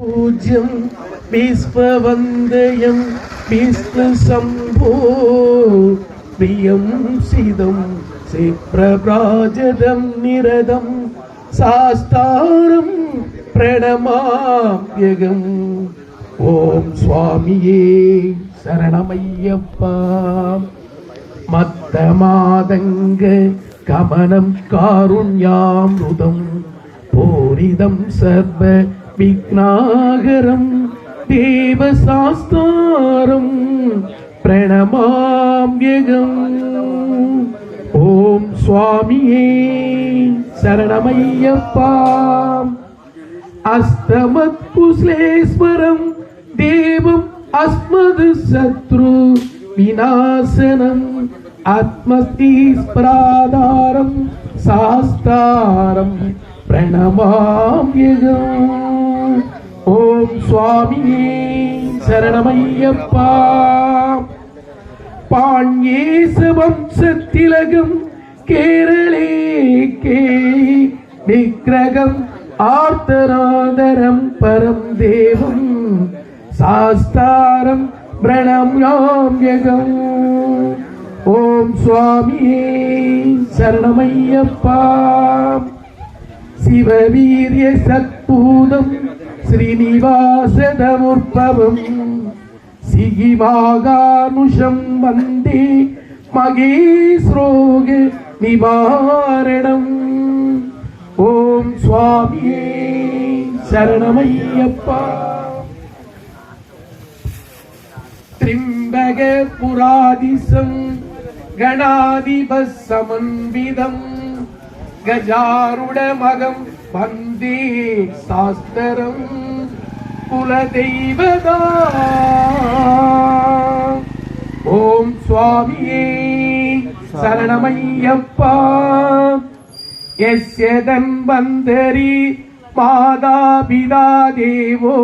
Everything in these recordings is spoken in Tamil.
पूज्यं विश्ववन्दयं विश्वशम्भो प्रियं सिदं सिप्रभाजदं निरदं सास्तारं प्रणमाम्यगम् ॐ स्वामिये शरणमय्यप्पा मत्तमादङ्ग कमनं कारुण्यामृतं पूरिदं सर्व വിഘ്നാകരം ദേവശാസ്താരം പ്രണമാമ്യകം ഓം സ്വാമിയേ ശരണമയ്യപ്പ അസ്തമത്കുശ്ലേശ്വരം ദേവം അസ്മത് ശത്രു വിനാശനം ആത്മസ്തീസ്പ്രാധാരം സാസ്താരം പ്രണമാമ്യകം ஓம் சுவாமி சரணமையப்பா. பாண்யேசு வம்சத்திலகம் கேரளே கே. விக்கிரகம் ஆர்த்தராதரம் பரம் தேவம் சாஸ்தாரம் பிரணம்யாம்யகம் ஓம் சுவாமியே சரணமையப்பா. சிவவீரிய சத்பூதம் ശ്രീനിവാസനമുർഭവം സിഹിമാകാനുഷം വന്ദേ മഹേശ്രോഗ നിവാരണം ഓം സ്വാമിയേ ശരണമയ്യപ്പ ത്രിംബക പുരാദിസം ഗണാധിപ സമന്വിതം ഗജാരുടമകം गजारुडमगं वन्दे शास्त्रम् कुलदैवता ॐ स्वामिये शरणमय्यप्पा यस्य धन्वन्तरि मातापिता देवो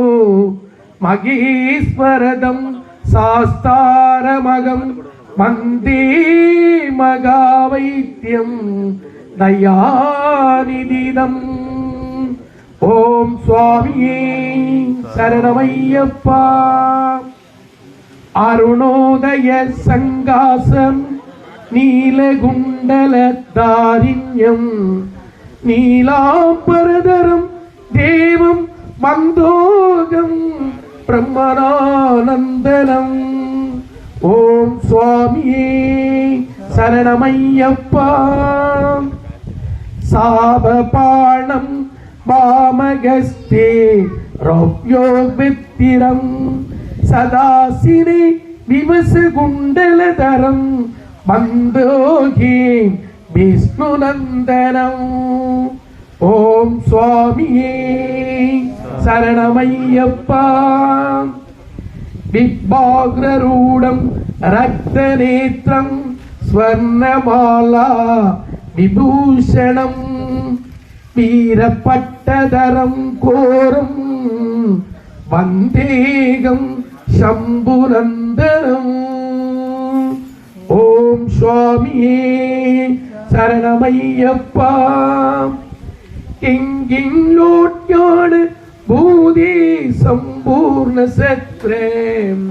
मगेश्वरदम् சாஸ்தாரமகம் வந்தே மகாவைத்தியம் தயாநிதிதம் ஓம் சுவாமியே சரணமையப்பா. அருணோதய சங்காசம் நீலகுண்டலத்தாரிண்யம் நீலாம்பரதரம் தேவம் மந்தோகம் பிரம்மனானந்தனம். ஓம் சுவாமியே சரணமையப்பா. சாபபாணம் வாமகஸ்தே ரவ்யோ வித்திரம் சதாசினே விவச குண்டலதரம் பந்தோகே விஷ்ணுநந்தனம். ஓம் சுவாமியே சரணமையப்பா விக்பாக்ரூடம் ரக்தநேத்திரம் ஸ்வர்ணமாலா விபூஷணம். வீரப்பட்டதரம் கோரம் வந்தேகம் சம்புநந்தனம் ஓம் சுவாமியே சரணமையப்பா കിങ്കിങ്ങോട്യാണ് ഭൂതി സമ്പൂർണ്ണ സത്രേം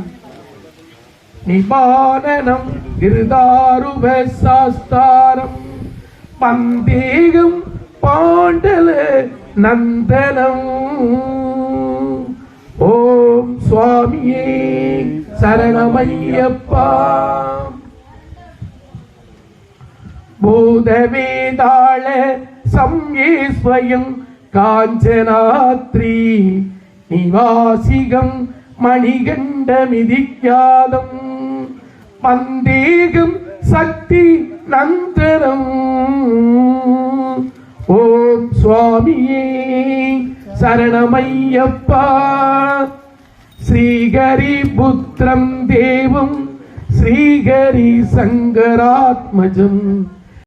നിപാനനം ഗിരുദാരുഭശാസ്താരം പന്തേകം மண்டல நந்தனம். ஓம் சுவாமியே சரணமையப்பா பூதவேதாள சம்யேஸ்வயம் காஞ்சனாத்ரி நிவாசிகம் மணிகண்டமிதியாதம் பந்தேகம் சக்தி நந்தனம். ஓ சுவாமியே சரணமையப்பா. ஸ்ரீஹரி புத்திரம் தேவம் ஸ்ரீஹரி சங்கராத்மஜம்